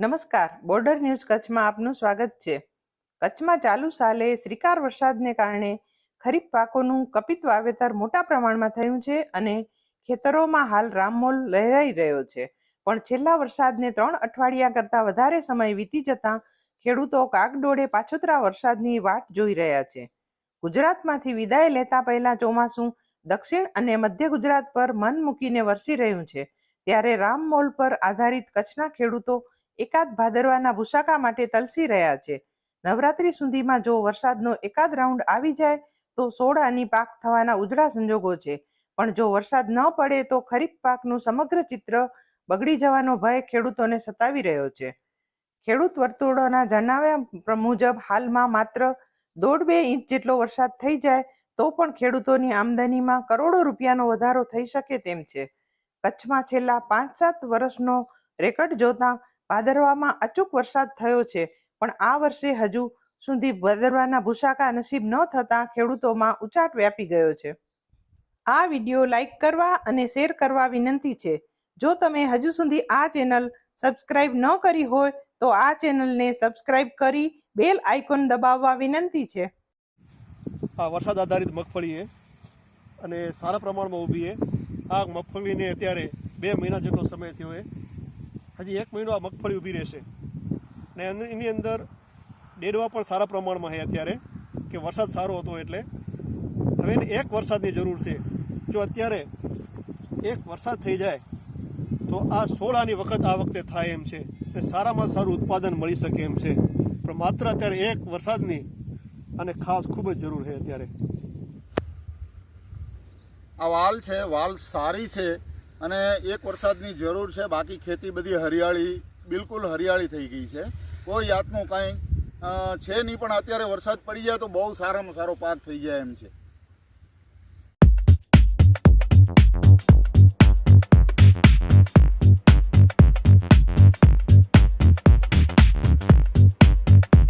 નમસ્કાર. Border news કચ્છમાં આપનું સ્વાગત છે. કચ્છમાં ચાલુ સાલે શ્રીકાર વરસાદને કારણે ખરીફ પાકોનું કપિત વાવેતર મોટા પ્રમાણમાં થયું છે અને ખેતરોમાં હાલ રામમોલ લહેરાઈ રહ્યો છે. પણ છેલ્લા વરસાદને ત્રણ અઠવાડિયા કરતાં વધારે સમય વીતી જતાં ખેડૂતો કાગડોળે પાછોતરા વરસાદની વાટ જોઈ રહ્યા છે. ગુજરાતમાંથી વિદાય લેતા પહેલા ચોમાસું દક્ષિણ અને મધ્ય ગુજરાત પર મન મૂકીને વરસી રહ્યું છે. ત્યારે રામમોલ પર આધારિત કચ્છના ખેડૂતો એકાદ ભાદરવાના ભૂસાકા માટે તલસી રહ્યા છે. નવરાત્રી સુધીમાં જો વરસાદનો એકાદ રાઉન્ડ આવી જાય, તો સોડાની પાક થવાના ઉજળા સંજોગો છે. પણ જો વરસાદ ન પડે, તો ખરીફ પાકનું સમગ્ર ચિત્ર બગડી જવાનો ભય ખેડૂતોને સતાવી રહ્યો છે. ખેડૂત વર્તુળોના જણાવ્યા મુજબ, હાલમાં માત્ર દોઢ બે ઇંચ જેટલો વરસાદ થઈ જાય, તો પણ ખેડૂતોની આમદનીમાં કરોડો રૂપિયાનો વધારો થઈ શકે તેમ છે. કચ્છમાં છેલ્લા પાંચ સાત વર્ષનો રેકર્ડ જોતા ભાદરવામાં અચૂક વરસાદ થયો છે. પણ આ વર્ષે હજુ સુધી ભાદરવાના ભૂસાકા નસીબ ન થતાં ખેડૂતોમાં ઉચાટ વ્યાપી ગયો છે. આ વીડિયો લાઈક કરવા અને શેર કરવા વિનંતી છે. જો તમે હજુ સુધી આ ચેનલ સબસ્ક્રાઇબ ન કરી હોય, તો આ ચેનલને સબસ્ક્રાઇબ કરી બેલ આઇકોન દબાવવા વિનંતી છે. આ વરસાદ આધારિત મગફળી અને સારા પ્રમાણમાં ઊભી છે. આ મગફળીને અત્યારે બે મહિના જેટલો સમય થયો છે. હજી એક મહિનો આ મગફળી ઊભી રહેશે. ને એની અંદર ડેડવા પણ સારા પ્રમાણમાં છે અત્યારે, કે વરસાદ સારો હતો એટલે. હવે એક વરસાદની જરૂર છે. જો અત્યારે એક વરસાદ થઈ જાય, તો આ સોળાની વખત આ વખતે થાય એમ છે. ને સારામાં સારું ઉત્પાદન મળી શકે એમ છે. પણ માત્ર અત્યારે એક વરસાદની અને ખાસ ખૂબ જ જરૂર છે અત્યારે. આ વાલ છે, વાલ સારી છે. અને એક વરસાદની જરૂર છે, બાકી ખેતી બધી હરિયાળી, બિલકુલ હરિયાળી થઈ ગઈ છે. કોઈ જાતનું કાંઈ છે નહીં, પણ અત્યારે વરસાદ પડી જાય તો બહુ સારામાં સારો પાક થઈ જાય એમ છે.